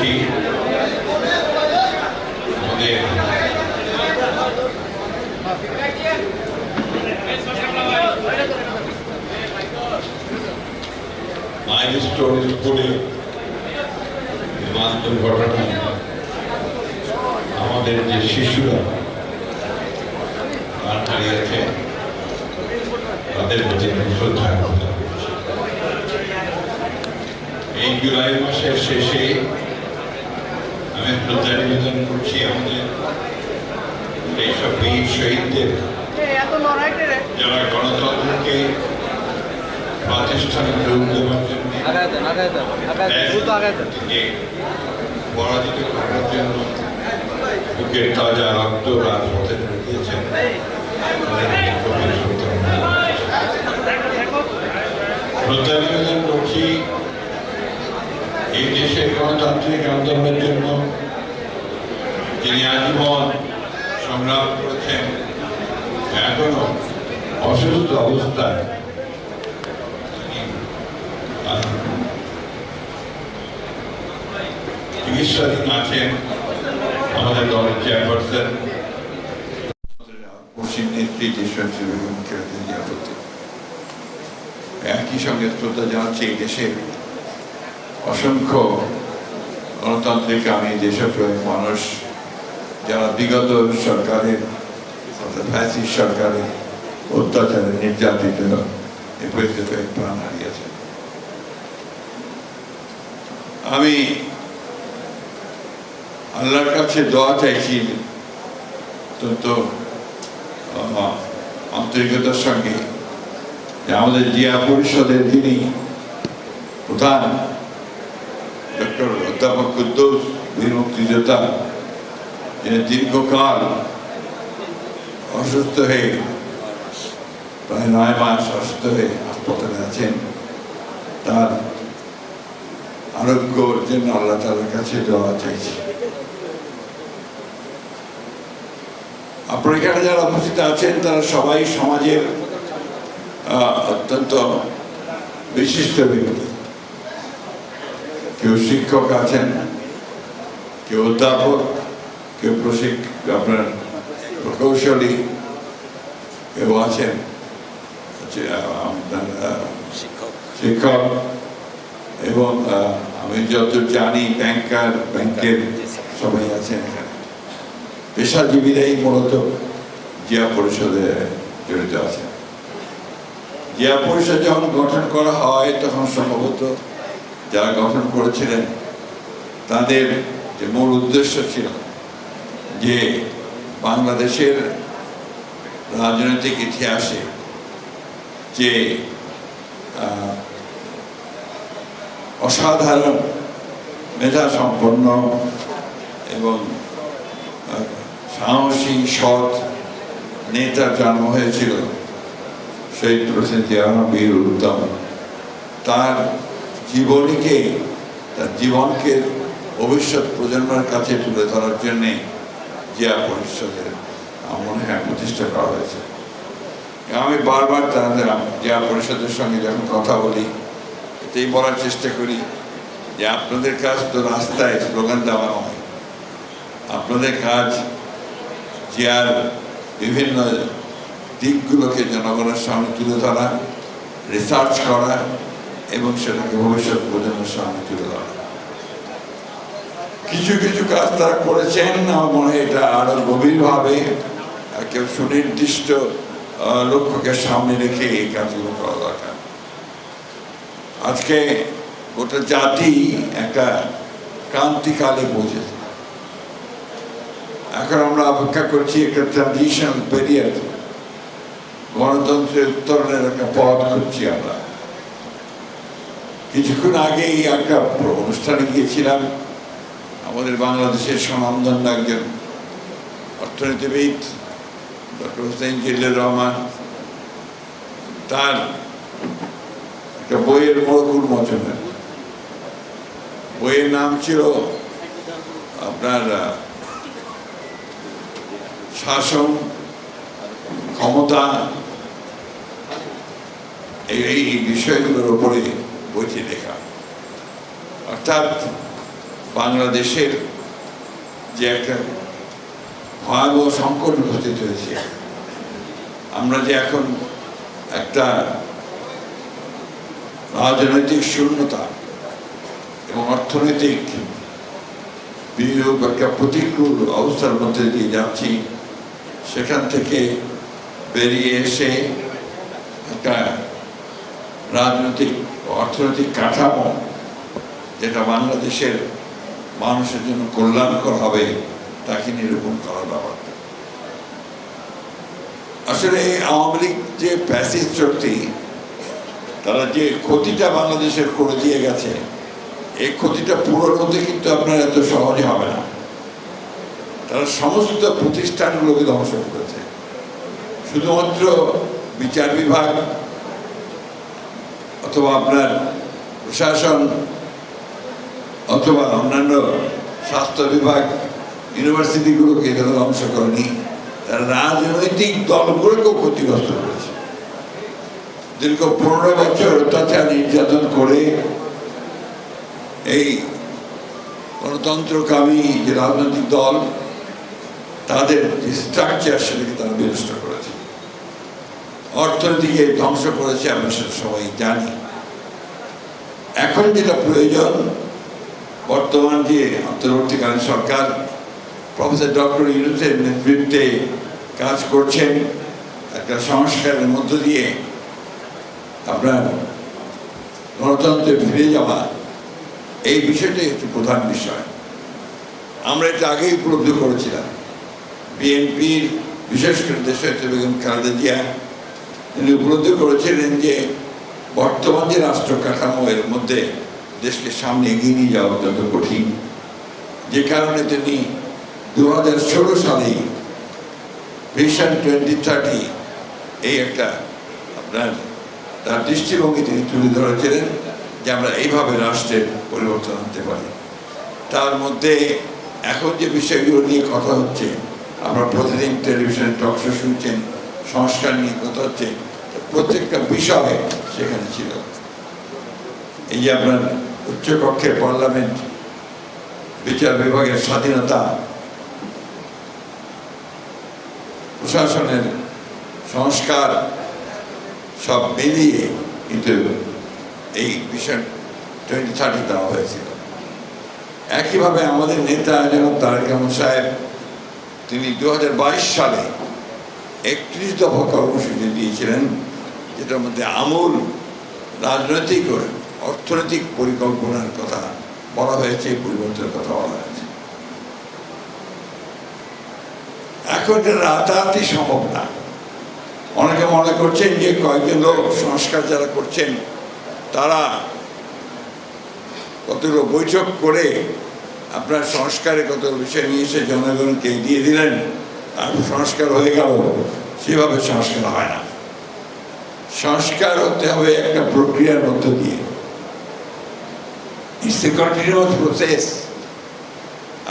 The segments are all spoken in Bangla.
করি আমাদের মাইলস্টোন স্কুলে বিমান দুর্ঘটনা আমাদের যে শিশুরা প্রাণ হারিয়েছে, তাদের প্রতি শ্রদ্ধা এই জুলাই মাসের শেষে আমি শ্রদ্ধা নিবেদন করছি আমাদের এইসব বীর শহীদদের। যারা গণতন্ত্রকে প্রাতিষ্ঠানিক রূপ দেওয়ার জন্য পরাজিত করার জন্য বুকের তাজা রক্ত রাজপথে দিয়েছেন নিবেদন করছি এই দেশের গণতান্ত্রিক আন্দোলনের জন্য যিনি আজীবন সংগ্রাম করেছেন এখনও অসুস্থ অবস্থায় চিকিৎসাধীন আছেন আমাদের দলের চেয়ারপারসন। একই সঙ্গে শ্রদ্ধা জানাচ্ছি এই দেশের অসংখ্য গণতান্ত্রিক আমি দেশপ্রেমী মানুষ। যারা বিগত সরকারের অর্থাৎ সরকারের অত্যাচারে নির্যাতিত প্রাণ হারিয়েছে। আমি আল্লাহর কাছে দোয়া চাইছি অত্যন্ত আন্তরিকতার সঙ্গে যে আমাদের জিয়া পরিষদের যিনি প্রধান ডক্টর অধ্যাপক কুদ্দুস, বীর মুক্তিযোদ্ধা যিনি দীর্ঘকাল অসুস্থ হয়ে প্রায় নয় মাস অসুস্থ হয়ে হাসপাতালে আছেন। তার আরোগ্যর জন্য আল্লাহ তালার কাছে দেওয়া চাইছি। আপনার এখানে যারা উপস্থিত আছেন, তারা সবাই সমাজের অত্যন্ত বিশিষ্ট ব্যক্তি। কেউ শিক্ষক আছেন, কেউ অধ্যাপক কেউ প্রশিক আপনার প্রকৌশলী কেউ আছেন? হচ্ছে, আপনার শিক্ষক। এবং আমি যত জানি ব্যাংকার ব্যাংকের সবাই আছেন এখানে। পেশাজীবীরাই মূলত জিয়া পরিষদে জড়িত আছেন। জিয়া পরিষদ যখন গঠন করা হয় তখন সম্ভবত যারা গঠন করেছিলেন তাদের যে মূল উদ্দেশ্য ছিল যে বাংলাদেশের রাজনৈতিক ইতিহাসে যে অসাধারণ মেধা সম্পন্ন এবং সাহসী সৎ নেতার জন্ম হয়েছিল শহীদ জিয়াউর বীর উত্তম। তার জীবনীকে, তার জীবনকে ভবিষ্যৎ প্রজন্মের কাছে তুলে ধরার জন্যে জিয়া পরিষদের মনে হয়, প্রতিষ্ঠা করা হয়েছে। আমি বারবার তাদের জিয়া পরিষদের সঙ্গে যখন কথা বলি এটাই বলার চেষ্টা করি যে আপনাদের কাজ তো রাস্তায় স্লোগান দেওয়া নয় আপনাদের কাজ জিয়ার বিভিন্ন দিকগুলোকে জনগণের সামনে তুলে ধরা রিসার্চ করা এবং সেটাকে ভবিষ্যৎ প্রজন্মের সামনে তুলে ধরা। কিছু কিছু কাজ তারা করেছেন, আমার মনে হয় এটা আরও গভীরভাবে কেউ সুনির্দিষ্ট লক্ষ্যকে সামনে রেখে এই কাজগুলো করা দরকার। আজকে গোটা জাতি একটা ক্রান্তিকালে পৌঁছেছে এখন আমরা অপেক্ষা করছি একটা ট্রানজিশন পেরিয়ড গণতন্ত্রের উত্তরণের একটা পথ খুঁজছি আমরা। কিছুক্ষণ আগেই একটা অনুষ্ঠানে গিয়েছিলাম। আমাদের বাংলাদেশের স্বনামধন্য একজন অর্থনীতিবিদ ডক্টর হোসেন জিল্লুর রহমান, তার একটা বইয়ের মরকুল মোচনের বইয়ের নাম ছিল আপনার শাসন ক্ষমতা। এই বিষয়গুলোর উপরে বইটি লেখা। অর্থাৎ বাংলাদেশের যে একটা ভয়াবহ সংকট উপস্থিত হয়েছে। আমরা যে এখন একটা রাজনৈতিক শূন্যতা এবং অর্থনৈতিক বিনিয়োগ একটা প্রতিকূল অবস্থার মধ্যে দিয়ে যাচ্ছি, সেখান থেকে বেরিয়ে এসে একটা রাজনৈতিক অর্থনৈতিক কাঠামো যেটা বাংলাদেশের মানুষের জন্য কল্যাণকর হবে, তাকে নিরূপণ করার ব্যাপারটা। আসলে এই আওয়ামী লীগ যে প্যাসিভ শক্তি, তারা যে ক্ষতিটা বাংলাদেশের করে দিয়ে গেছে, এই ক্ষতিটা পূরণ হতে কিন্তু আপনার এত সহজে হবে না। তারা সমস্ত প্রতিষ্ঠানগুলোকে ধ্বংস করেছে? শুধুমাত্র বিচার বিভাগ অথবা আপনার প্রশাসন অথবা অন্যান্য স্বাস্থ্য বিভাগ ইউনিভার্সিটিগুলোকে তারা ধ্বংস করেনি, তারা রাজনৈতিক দলগুলোকেও ক্ষতিগ্রস্ত করেছে। দীর্ঘ পনেরো বছর অত্যাচার নির্যাতন করে এই গণতন্ত্রকামী যে রাজনৈতিক দল, তাদের যে স্ট্রাকচার সেটাকে তারা বিনষ্ট করেছে। অর্থনীতিকে ধ্বংস করেছে, আমরা সেটা সবাই জানি। এখন যেটা প্রয়োজন বর্তমান যে অন্তর্বর্তীকালীন সরকার প্রফেসর ডক্টর ইউনুসের নেতৃত্বে কাজ করছেন, একটা সংস্কারের মধ্য দিয়ে আপনার গণতন্ত্রে ফিরে যাওয়া, এই বিষয়টাই হচ্ছে প্রধান বিষয়। আমরা এটা আগেই উপলব্ধি করেছিলাম। বিএনপির, বিশেষ করে দেশনেত্রী বেগম খালেদা জিয়া, তিনি উপলব্ধি করেছিলেন যে বর্তমান যে রাষ্ট্র কাঠামো, এর মধ্যে দেশকে সামনে এগিয়ে নিয়ে যাওয়া অত্যন্ত কঠিন। যে কারণে তিনি দু হাজার ষোলো সালেই ভিশন টোয়েন্টি থার্টি এই একটা আপনার, তার দৃষ্টিভঙ্গি তিনি তুলে ধরেছিলেন যে আমরা এইভাবে রাষ্ট্রের পরিবর্তন আনতে পারি। তার মধ্যে এখন যে বিষয়গুলো নিয়ে কথা হচ্ছে আমরা প্রতিদিন টেলিভিশনে টক শো শুনছেন, সংস্কার নিয়ে কথা হচ্ছে প্রত্যেকটা বিষয় সেখানে ছিল। এই যে আপনার উচ্চকক্ষের পার্লামেন্ট, বিচার বিভাগের স্বাধীনতা, প্রশাসনের সংস্কার, সব মিলিয়ে কিন্তু এই বিষয় টোয়েন্টি থার্টি দেওয়া হয়েছিল। একইভাবে আমাদের নেতা যেন তারেক রহমান সাহেব, তিনি দু হাজার বাইশ সালে একত্রিশ দফা কর্মসূচি দিয়েছিলেন, যেটার মধ্যে আমূল রাজনৈতিক অর্থনৈতিক পরিকল্পনার কথা বলা হয়েছে পরিবর্তনের কথা বলা হয়েছে। এখন রাতারাতি সম্ভব না। অনেকে মনে করছেন যে কয়েকজন লোক সংস্কার যারা করছেন, তারা কতগুলো বৈঠক করে আপনার সংস্কারে কত বিষয় নিয়ে এসে জনগণকে দিয়ে দিলেন, আর সংস্কার হয়ে গেল, সেভাবে সংস্কার হয় না। সংস্কার হতে হবে একটা প্রক্রিয়ার মধ্য দিয়ে। ইটস এ কন্টিনিউয়াস প্রসেস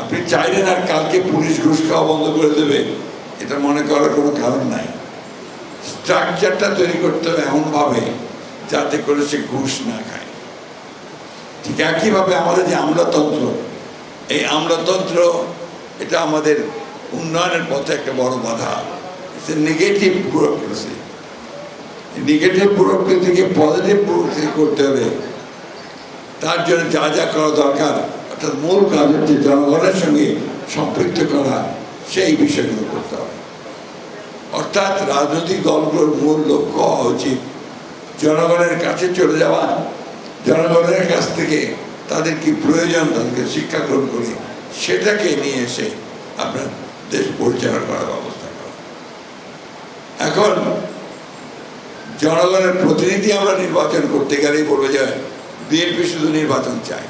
আপনি চাইলেন আর কালকে পুলিশ ঘুষ খাওয়া বন্ধ করে দেবে, এটা মনে করার কোনো কারণ নাই। স্ট্রাকচারটা তৈরি করতে হবে এমনভাবে যাতে করে সে ঘুষ না খায়। ঠিক একইভাবে আমাদের যে আমলাতন্ত্র, এই আমলাতন্ত্র, এটা আমাদের উন্নয়নের পথে একটা বড় বাধা। নেগেটিভ ব্যুরোক্রেসি নেগেটিভ ব্যুরোক্রেসিকে পজিটিভ ব্যুরোক্রেসি করতে হবে। তার জন্য যা যা করা দরকার, অর্থাৎ মূল কাজ হচ্ছে জনগণের সঙ্গে সম্পৃক্ত করা, সেই বিষয়গুলো করতে হবে। অর্থাৎ রাজনৈতিক দলগুলোর মূল লক্ষ্য হওয়া উচিত জনগণের কাছে চলে যাওয়া, জনগণের কাছ থেকে তাদের কি প্রয়োজন, তাদেরকে শিক্ষা গ্রহণ করে সেটাকে নিয়ে এসে আপনার দেশ পরিচালনা করার ব্যবস্থা করা। এখন জনগণের প্রতিনিধি আমরা নির্বাচন করতে গেলেই বলব যে বিএনপি শুধু নির্বাচন চায়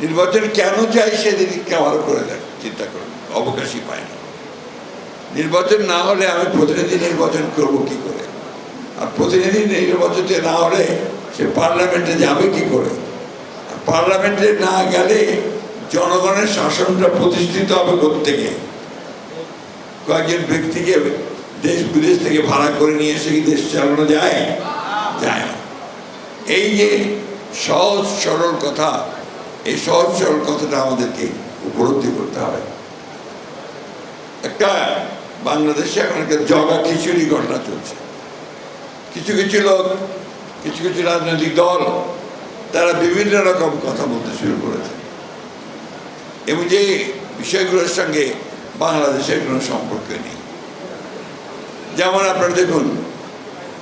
নির্বাচন কেন চাই সেদিকে ভালো করে দেখ, চিন্তা করুন অবকাশই পায় না। নির্বাচন না হলে আমি প্রতিনিধি নির্বাচন করব কি করে? আর প্রতিনিধি নির্বাচনে না হলে সে পার্লামেন্টে যাবে কি করে? পার্লামেন্টে না গেলে জনগণের শাসনটা প্রতিষ্ঠিত হবে থেকে কয়েকজন ব্যক্তিকে দেশ বিদেশ থেকে ভাড়া করে নিয়ে এসে কি দেশ চালানো যায়? যায় না। এই যে সহজ সরল কথা, এই সহজ সরল কথাটা আমাদেরকে উপলব্ধি করতে হবে। একটা বাংলাদেশে এখন একটা জগা খিচুড়ি ঘটনা চলছে। কিছু কিছু লোক, কিছু কিছু রাজনৈতিক দল, তারা বিভিন্ন রকম কথা বলতে শুরু করেছে। এবং যে বিষয়গুলোর সঙ্গে বাংলাদেশের কোনো সম্পর্ক নেই। যেমন আপনারা দেখুন,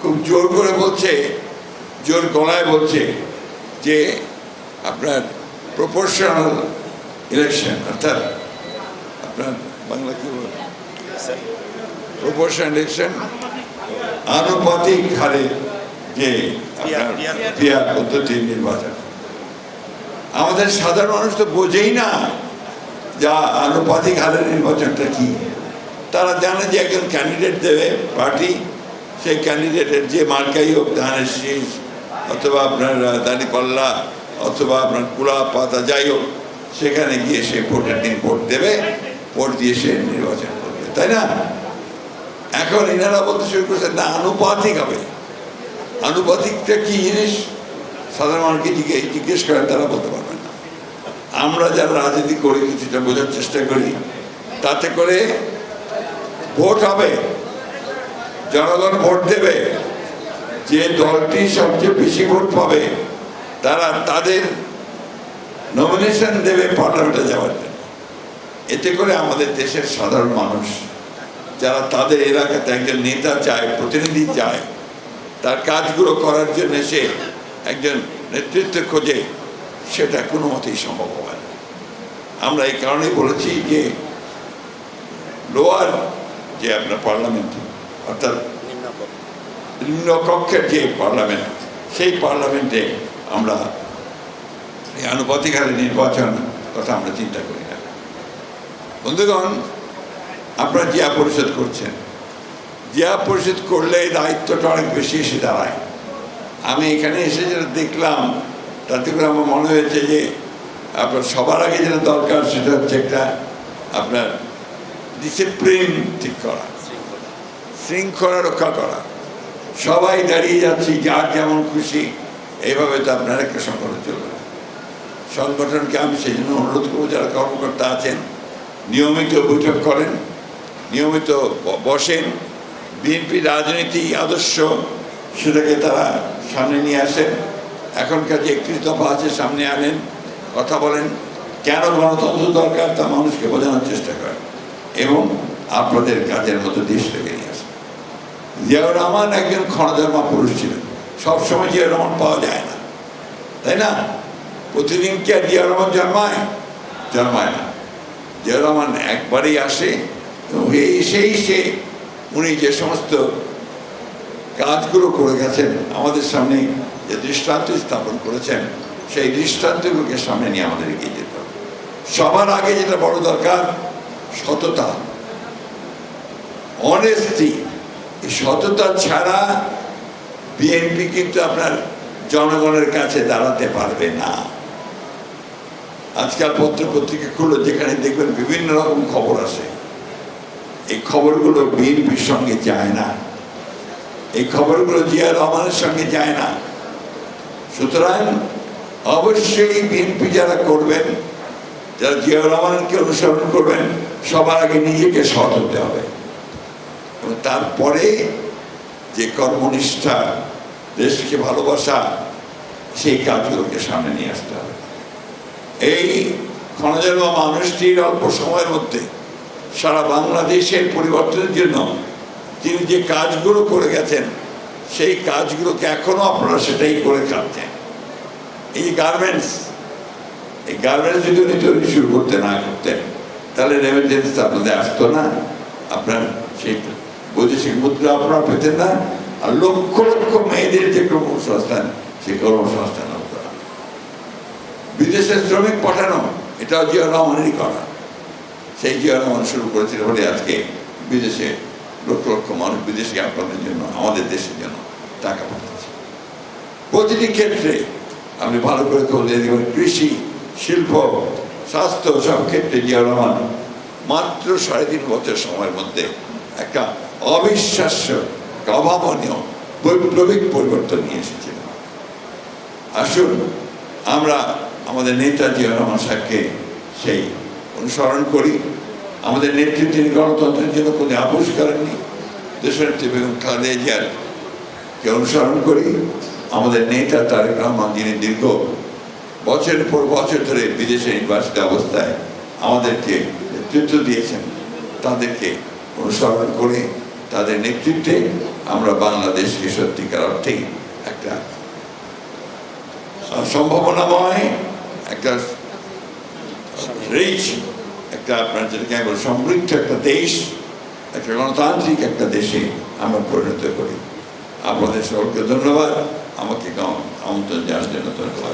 খুব জোর করে বলছে জোর গলায় বলছে যে আপনার প্রপোর্শনাল ইলেকশন অর্থাৎ আপনার বাংলা কি প্রপোর্শনাল ইলেকশন আনুপাতিক হারে যে আপনার পিয়ার পদ্ধতির নির্বাচন। আমাদের সাধারণ মানুষ তো বোঝেই না যা আনুপাতিক হারের নির্বাচনটা কি। তারা জানে যে একজন ক্যান্ডিডেট দেবে পার্টি সেই ক্যান্ডিডেটের যে মার্কাই হোক ধানের শীষ অথবা আপনার দাঁড়িপাল্লা অথবা আপনার কুলা পাতা, যাই হোক, সেখানে গিয়ে সে ভোটের দিন ভোট দেবে, ভোট দিয়ে সে নির্বাচন করবে, তাই না? এখন এনারা বলতে শুরু করছে, না, আনুপাতিক হবে। আনুপাতিকটা কি জিনিস? সাধারণ মানুষকে জিজ্ঞে- জিজ্ঞেস করেন, তারা বলতে পারবেন না। আমরা যারা রাজনীতি করি, কিছুটা বোঝার চেষ্টা করি, তাতে করে ভোট হবে, জনগণ ভোট দেবে। যে দলটি সবচেয়ে বেশি ভোট পাবে, তারা তাদের নমিনেশন দেবে পার্লামেন্টে যাওয়ার জন্য। এতে করে আমাদের দেশের সাধারণ মানুষ, যারা তাদের এলাকাতে একজন নেতা চায়, প্রতিনিধি চায়, তার কাজগুলো করার জন্য সে একজন নেতৃত্ব খোঁজে, সেটা কোনো মতেই সম্ভব হয় না। আমরা এই কারণেই বলেছি যে লোয়ার যে আপনার পার্লামেন্ট অর্থাৎ নিম্নকক্ষের যে পার্লামেন্ট, সেই পার্লামেন্টে আমরা এই আনুপাতিক হারে নির্বাচন কথা আমরা চিন্তা করি না। বন্ধুগণ, আপনারা জিয়া পরিষদ করছেন। জিয়া পরিষদ করলে দায়িত্বটা অনেক বেশি এসে দাঁড়ায়। আমি এখানে এসে যেটা দেখলাম, তাতে করে আমার মনে হয়েছে যে আপনার সবার আগে যেটা দরকার সেটা হচ্ছে একটা আপনার ডিসিপ্লিন ঠিক করা শৃঙ্খলা রক্ষা করা। সবাই দাঁড়িয়ে যাচ্ছি, যার যেমন খুশি, এইভাবে তো আপনার একটা সংগঠন চলবে না সংগঠনকে আমি সেই জন্য অনুরোধ করব, যারা কর্মকর্তা আছেন, নিয়মিত বৈঠক করেন, নিয়মিত বসেন, বিএনপি রাজনীতি, আদর্শ, সেটাকে তারা সামনে নিয়ে আসেন। এখনকার যে একত্রিশ দফা আছে, সামনে আনেন, কথা বলেন। কেন গণতন্ত্র দরকার তা মানুষকে বোঝানোর চেষ্টা করেন। এবং আপনাদের কাজের মতো দেশটাকে নিয়ে আসেন। জিয়াউর রহমান একজন ক্ষণধর্মা পুরুষ ছিলেন। সবসময় জিয়াউর রহমান পাওয়া যায় না। তাই না? প্রতিদিন কি আর জিয়াউর রহমান জন্মায়? জন্মায় না। জিয়াউর রহমান একবারেই আসে সেই সে, উনি যে সমস্ত কাজগুলো করে গেছেন, আমাদের সামনে যে দৃষ্টান্ত স্থাপন করেছেন, সেই দৃষ্টান্তগুলোকে সামনে নিয়ে আমাদের এগিয়ে যেতে হবে। সবার আগে যেটা বড় দরকার, সততা। অনেস্টি সততা ছাড়া বিএনপি কিন্তু আপনার জনগণের কাছে দাঁড়াতে পারবে না। আজকাল পত্র পত্রিকা খুললো যেখানে দেখবেন বিভিন্ন রকম খবর আসে। এই খবরগুলো বিএনপির সঙ্গে যায় না। এই খবরগুলো জিয়া রহমানের সঙ্গে যায় না। সুতরাং অবশ্যই বিএনপি যারা করবেন, যারা জিয়া রহমানকে অনুসরণ করবেন, সবার আগে নিজেকে সৎ হতে হবে। তারপরে যে কর্মনিষ্ঠা, দেশকে ভালোবাসা, সেই কাজগুলোকে সামনে নিয়ে আসতে হবে। এই ক্ষণজন্ম মানুষটির অল্প সময়ের মধ্যে সারা বাংলাদেশের পরিবর্তনের জন্য তিনি যে কাজগুলো করে গেছেন, সেই কাজগুলোকে এখনও আপনারা সেটাই করে খাচ্ছেন এই গার্মেন্টস এই গার্মেন্টস যদি উনি তৈরি শুরু করতে না করতেন, তাহলে রেমিটেন্স আপনাদের আসতো না, আপনার সেই বৈদেশিক মুদ্রা আপনারা পেতেন না। আর লক্ষ লক্ষ মেয়েদের যে কর্মসংস্থান সেই কর্মসংস্থান না বিদেশে শ্রমিক পাঠানো, এটাও জিয়া রহমানেরই করা। সেই জিয়া রহমান শুরু করেছিল বলে আজকে বিদেশে লক্ষ লক্ষ মানুষ বিদেশে আপনাদের জন্য, আমাদের দেশের জন্য টাকা পাঠাচ্ছে। প্রতিটি ক্ষেত্রে আপনি ভালো করে নিয়ে দেখবেন, কৃষি, শিল্প, স্বাস্থ্য সব ক্ষেত্রে জিয়া রহমান মাত্র সাড়ে তিন বছর সময়ের মধ্যে একটা অবিশ্বাস্য, অভাবনীয়, বৈপ্লবিক পরিবর্তন নিয়ে এসেছিলেন আসুন, আমরা আমাদের নেতা জিয়া রহমান সাহেবকে সেই অনুসরণ করি। আমাদের নেত্রী তিনি গণতন্ত্রের জন্য কোনো আপোষ করেননি দেশের বেগম খালেদা জিয়ার কে অনুসরণ করি। আমাদের নেতা তারেক রহমান যিনি দীর্ঘ বছরের পর বছর ধরে বিদেশে নির্বাসিত অবস্থায় আমাদেরকে নেতৃত্ব দিয়েছেন, তাদেরকে অনুসরণ করে তাদের নেতৃত্বে আমরা বাংলাদেশকে সত্যিকার অর্থেই একটা সম্ভাবনাময় একটা রিচ একটা আপনার যেটাকে আমি বলি সমৃদ্ধ একটা দেশ একটা গণতান্ত্রিক একটা দেশে আমরা পরিণত করি। আপনাদের সকলকে ধন্যবাদ। আমাকে আমন্ত্রণ জানার জন্য ধন্যবাদ।